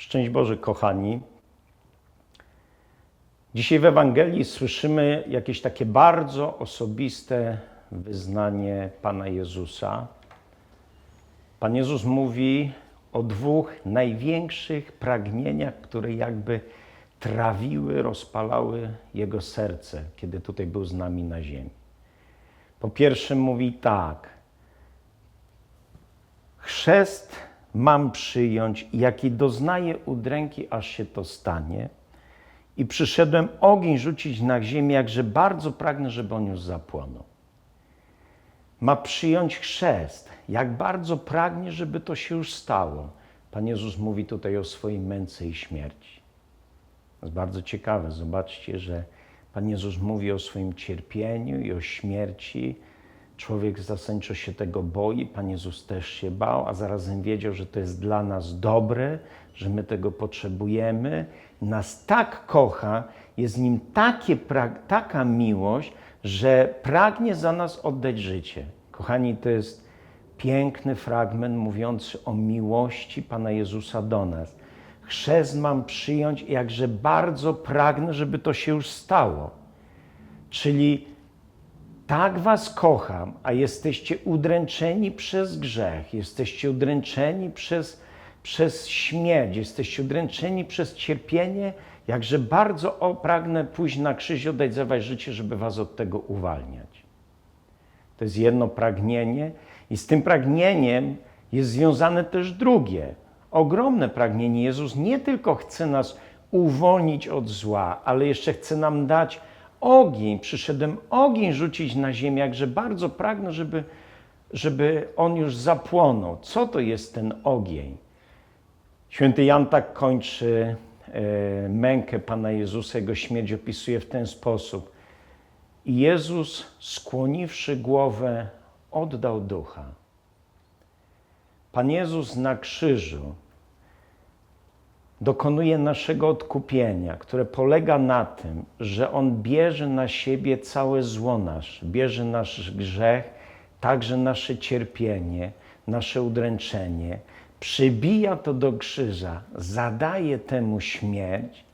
Szczęść Boże, kochani. Dzisiaj w Ewangelii słyszymy jakieś takie bardzo osobiste wyznanie Pana Jezusa. Pan Jezus mówi o dwóch największych pragnieniach, które jakby trawiły, rozpalały Jego serce, kiedy tutaj był z nami na ziemi. Po pierwsze mówi tak, chrzest mam przyjąć, jaki doznaję udręki, aż się to stanie. I przyszedłem ogień rzucić na ziemię, jakże bardzo pragnę, żeby on już zapłonął. Ma przyjąć chrzest, jak bardzo pragnie, żeby to się już stało. Pan Jezus mówi tutaj o swojej męce i śmierci. To jest bardzo ciekawe. Zobaczcie, że Pan Jezus mówi o swoim cierpieniu i o śmierci. Człowiek zasadniczo się tego boi, Pan Jezus też się bał, a zarazem wiedział, że to jest dla nas dobre, że my tego potrzebujemy. Nas tak kocha, jest nim takie, taka miłość, że pragnie za nas oddać życie. Kochani, to jest piękny fragment mówiący o miłości Pana Jezusa do nas. Chrzest mam przyjąć, jakże bardzo pragnę, żeby to się już stało. Czyli tak was kocham, a jesteście udręczeni przez grzech, jesteście udręczeni przez, przez śmierć, jesteście udręczeni przez cierpienie, jakże bardzo pragnę pójść na krzyż i oddać za was życie, żeby was od tego uwalniać. To jest jedno pragnienie i z tym pragnieniem jest związane też drugie, ogromne pragnienie. Jezus nie tylko chce nas uwolnić od zła, ale jeszcze chce nam dać ogień, przyszedłem ogień rzucić na ziemię, jakże bardzo pragnę, żeby, żeby on już zapłonął. Co to jest ten ogień? Święty Jan tak kończy e, mękę Pana Jezusa, jego śmierć opisuje w ten sposób. I Jezus, skłoniwszy głowę, oddał ducha. Pan Jezus na krzyżu dokonuje naszego odkupienia, które polega na tym, że On bierze na siebie całe zło nasze, bierze nasz grzech, także nasze cierpienie, nasze udręczenie, przybija to do krzyża, zadaje temu śmierć.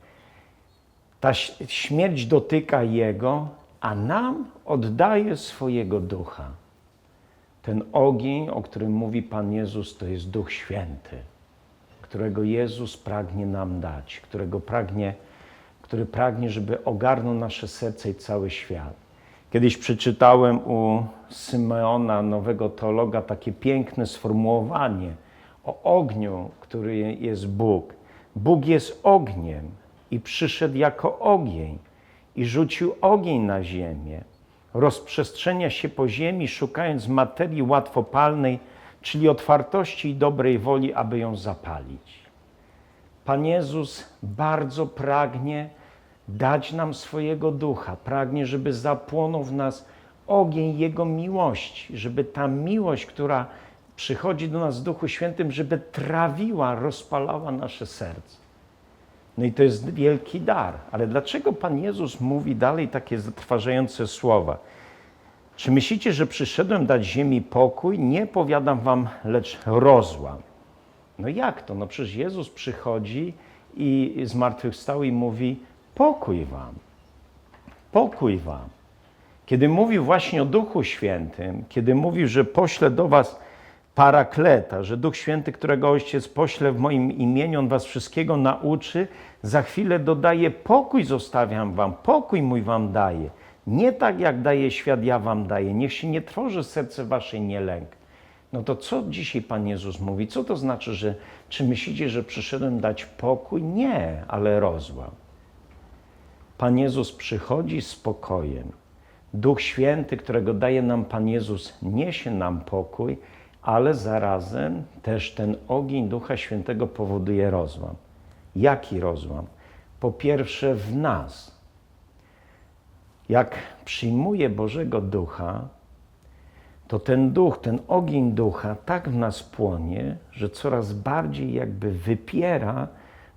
Ta śmierć dotyka Jego, a nam oddaje swojego ducha. Ten ogień, o którym mówi Pan Jezus, to jest Duch Święty którego Jezus pragnie nam dać, którego pragnie, który pragnie, żeby ogarnął nasze serce i cały świat. Kiedyś przeczytałem u Symeona, nowego teologa, takie piękne sformułowanie o ogniu, który jest Bóg. Bóg jest ogniem i przyszedł jako ogień i rzucił ogień na ziemię. Rozprzestrzenia się po ziemi, szukając materii łatwopalnej, czyli otwartości i dobrej woli, aby ją zapalić. Pan Jezus bardzo pragnie dać nam swojego ducha, pragnie, żeby zapłonął w nas ogień Jego miłości, żeby ta miłość, która przychodzi do nas w Duchu Świętym, żeby trawiła, rozpalała nasze serce. No i to jest wielki dar. Ale dlaczego Pan Jezus mówi dalej takie zatrważające słowa? Czy myślicie, że przyszedłem dać ziemi pokój? Nie powiadam wam, lecz rozłam. No jak to? No przecież Jezus przychodzi i zmartwychwstał i mówi: pokój wam. Pokój wam. Kiedy mówił właśnie o Duchu Świętym, kiedy mówił, że pośle do was parakleta, że Duch Święty, którego Ojciec pośle w moim imieniu, On was wszystkiego nauczy, za chwilę dodaje: pokój zostawiam wam, pokój mój wam daje. Nie tak jak daje świat, ja wam daję. Niech się nie tworzy serce wasze nie lęk. No to co dzisiaj Pan Jezus mówi? Co to znaczy, że czy myślicie, że przyszedłem dać pokój? Nie, ale rozłam. Pan Jezus przychodzi z pokojem. Duch Święty, którego daje nam Pan Jezus, niesie nam pokój, ale zarazem też ten ogień Ducha Świętego powoduje rozłam. Jaki rozłam? Po pierwsze w nas jak przyjmuje Bożego Ducha, to ten duch, ten ogień ducha tak w nas płonie, że coraz bardziej jakby wypiera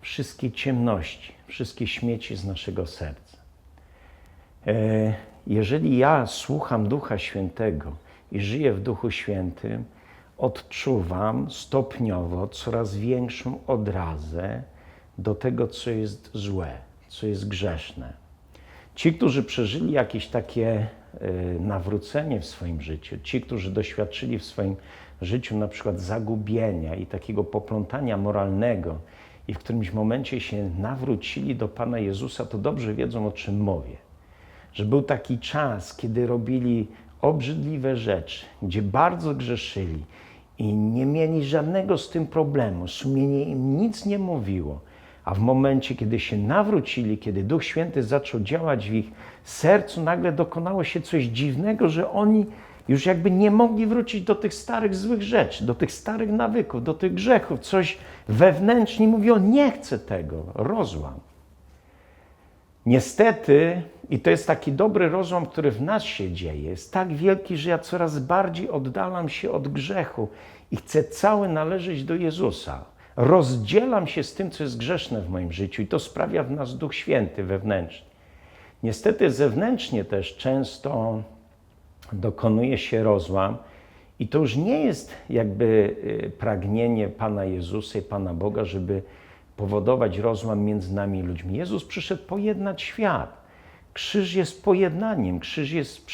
wszystkie ciemności, wszystkie śmieci z naszego serca. E, jeżeli ja słucham Ducha Świętego i żyję w Duchu Świętym, odczuwam stopniowo coraz większą odrazę do tego, co jest złe, co jest grzeszne. Ci, którzy przeżyli jakieś takie y, nawrócenie w swoim życiu, ci, którzy doświadczyli w swoim życiu na przykład zagubienia i takiego poplątania moralnego i w którymś momencie się nawrócili do Pana Jezusa, to dobrze wiedzą, o czym mówię. Że był taki czas, kiedy robili obrzydliwe rzeczy, gdzie bardzo grzeszyli i nie mieli żadnego z tym problemu. Sumienie im nic nie mówiło. A w momencie, kiedy się nawrócili, kiedy Duch Święty zaczął działać w ich sercu, nagle dokonało się coś dziwnego, że oni już jakby nie mogli wrócić do tych starych złych rzeczy, do tych starych nawyków, do tych grzechów. Coś wewnętrznie mówiło, nie chcę tego, rozłam. Niestety, i to jest taki dobry rozłam, który w nas się dzieje, jest tak wielki, że ja coraz bardziej oddalam się od grzechu i chcę cały należeć do Jezusa. Rozdzielam się z tym, co jest grzeszne w moim życiu, i to sprawia w nas Duch Święty wewnętrznie. Niestety, zewnętrznie też często dokonuje się rozłam, i to już nie jest jakby y, pragnienie Pana Jezusa i Pana Boga, żeby powodować rozłam między nami ludźmi. Jezus przyszedł pojednać świat. Krzyż jest pojednaniem, krzyż jest,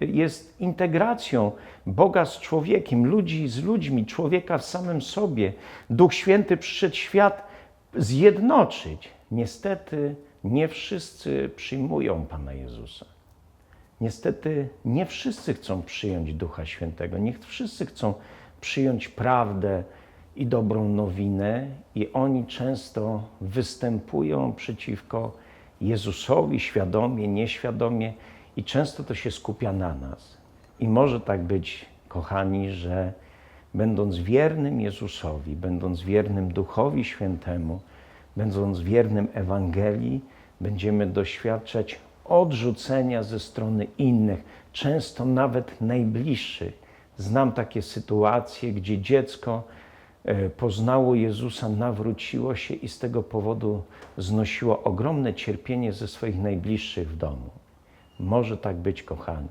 jest integracją Boga z człowiekiem, ludzi z ludźmi, człowieka w samym sobie. Duch Święty przyszedł świat zjednoczyć. Niestety nie wszyscy przyjmują Pana Jezusa. Niestety nie wszyscy chcą przyjąć Ducha Świętego, nie wszyscy chcą przyjąć prawdę i dobrą nowinę, i oni często występują przeciwko Jezusowi świadomie, nieświadomie, i często to się skupia na nas. I może tak być, kochani, że będąc wiernym Jezusowi, będąc wiernym Duchowi Świętemu, będąc wiernym Ewangelii, będziemy doświadczać odrzucenia ze strony innych, często nawet najbliższych. Znam takie sytuacje, gdzie dziecko poznało Jezusa, nawróciło się i z tego powodu znosiło ogromne cierpienie ze swoich najbliższych w domu. Może tak być, kochani.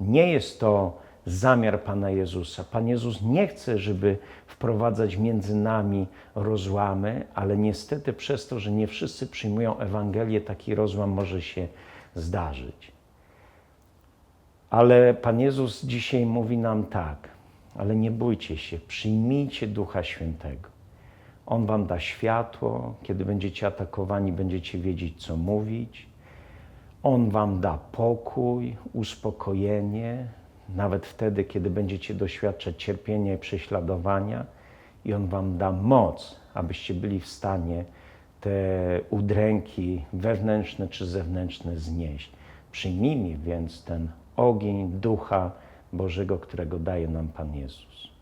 Nie jest to zamiar Pana Jezusa. Pan Jezus nie chce, żeby wprowadzać między nami rozłamy, ale niestety przez to, że nie wszyscy przyjmują Ewangelię, taki rozłam może się zdarzyć. Ale Pan Jezus dzisiaj mówi nam tak, ale nie bójcie się, przyjmijcie Ducha Świętego. On wam da światło, kiedy będziecie atakowani, będziecie wiedzieć, co mówić. On wam da pokój, uspokojenie, nawet wtedy, kiedy będziecie doświadczać cierpienia i prześladowania, i On wam da moc, abyście byli w stanie te udręki wewnętrzne czy zewnętrzne znieść. Przyjmijmy więc ten ogień Ducha Bożego, którego daje nam Pan Jezus.